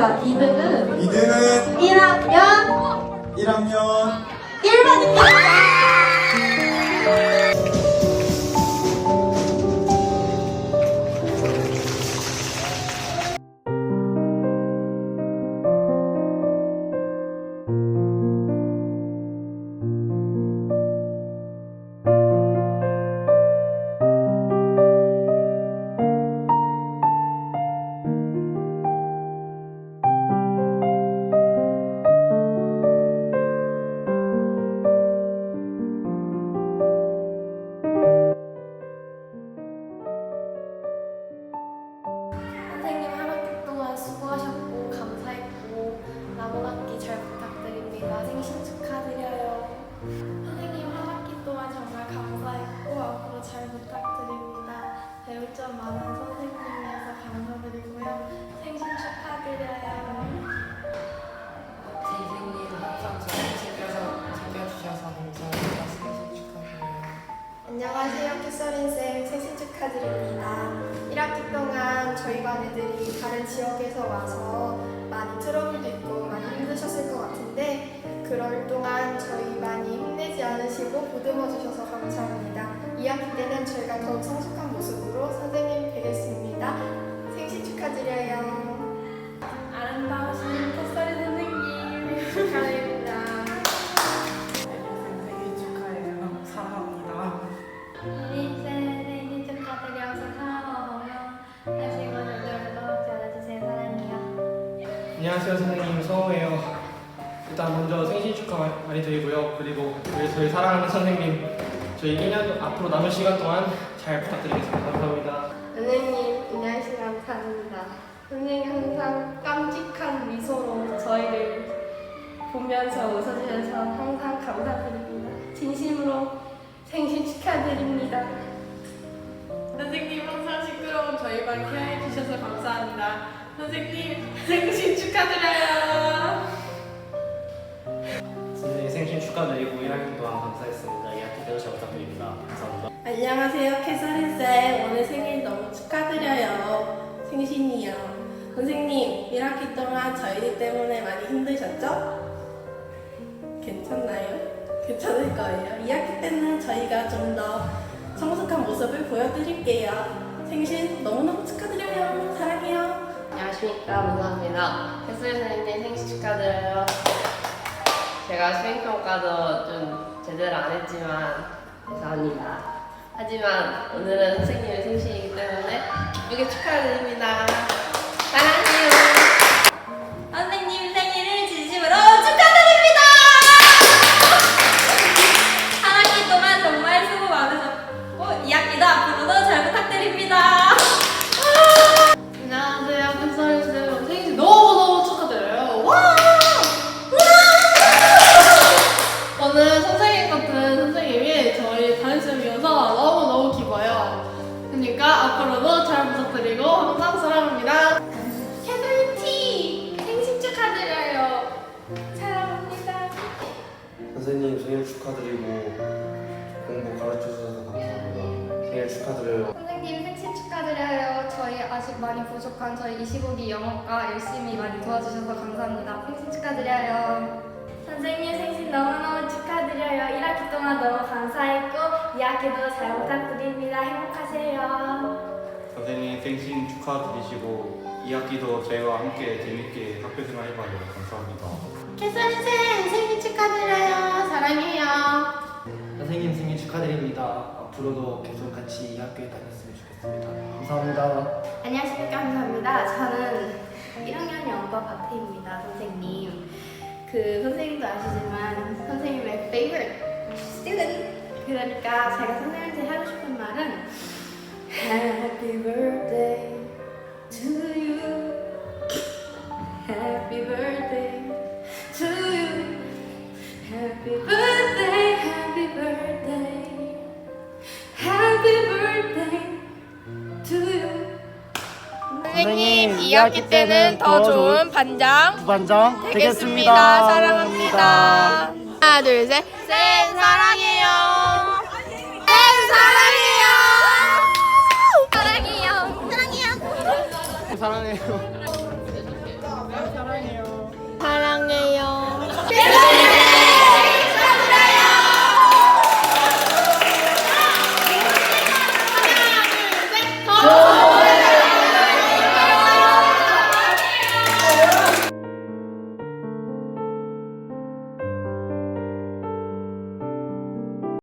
자, 2등은 2등은 1학년 1학년 1반입니다. 생신 축하드려요. 선생님 한 학기 동안 정말 감사했고 앞으로 잘 부탁드립니다. 배울 점 많은 선생님이어서 감사드리고요. 생신 축하드려요. 선생님 항상 저를 챙겨서 챙겨주셔서 감사합니다. 생신 축하드려요. 안녕하세요, 캐서린 쌤 생신 축하드립니다. 1학기 동안 저희 반 애들이 다른 지역에서 와서 많이 트러블도 있고 많이 힘드셨을 것 같은데 그럴 동안 저희 많이 힘내지 않으시고 보듬어 주셔서 감사합니다. 2학기 때는 저희가 더욱 성숙한 모습으로 선생님 뵙겠습니다. 생신 축하드려요. 아름다우신 안녕하세요 선생님 서우예요. 일단 먼저 생신 축하 많이 드리고요. 그리고 우리 저희 사랑하는 선생님 저희 1년 앞으로 남은 시간 동안 잘 부탁드리겠습니다. 감사합니다. 선생님, 안녕하세요. 감사합니다. 선생님 항상 깜찍한 미소로 저희를 보면서 웃어주셔서 항상 감사드립니다. 진심으로 생신 축하드립니다. 선생님 항상 시끄러운 저희 반 케어해 주셔서 감사합니다. 선생님 생신 축하드려요. 선생님 생신 축하드리고 1학기 동안 감사했습니다. 2학기 때도 잘 부탁드립니다. 감사합니다. 안녕하세요 캐서린 쌤 오늘 생일 너무 축하드려요. 생신이요. 선생님 1학기 동안 저희 때문에 많이 힘드셨죠? 괜찮나요? 괜찮을 거예요. 2학기 때는 저희가 좀 더 성숙한 모습을 보여드릴게요. 생신 너무너무 축하드려요. 사랑해요. 안녕하십니까. 감사합니다. 햇술 선생님 생신 축하드려요. 제가 수행평가도 좀 제대로 안 했지만 감사합니다. 하지만 오늘은 선생님의 생신이기 때문에 기쁘게 축하드립니다. 사랑해요. 선생님 생일을 진심으로 축하드립니다. 한 학기 동안 정말 수고 많으셨고 2학기도 앞으로도 잘 가르쳐 주셔서 감사합니다. 생일 축하드려요. 선생님 생신 축하드려요. 저희 아직 많이 부족한 저희 25기 영어과 열심히 많이 도와주셔서 감사합니다. 생신 축하드려요. 선생님 생신 너무너무 축하드려요. 1학기 동안 너무 감사했고 2학기도 잘 부탁드립니다. 행복하세요. 선생님 생신 축하드리시고 2학기도 저희와 함께 재밌게 학교 생활 해봐요. 감사합니다. 캐서린 쌤 생일 축하드려요. 사랑해요. 선생님 생일 축하드립니다. 앞으로도 계속 같이 이 학교에 다녔으면 좋겠습니다. 감사합니다. 안녕하십니까 감사합니다. 저는 1학년 영어과 박태입니다. 선생님. 그 선생님도 아시지만 선생님의 favorite student. 그러니까 제가 선생님한테 하고 싶은 말은 Happy birthday to you. Happy birthday 선생님, 2학기 때는 더 좋은 반장 부반장 되겠습니다. 사랑합니다. 하나, 둘, 셋. 쌤, 사랑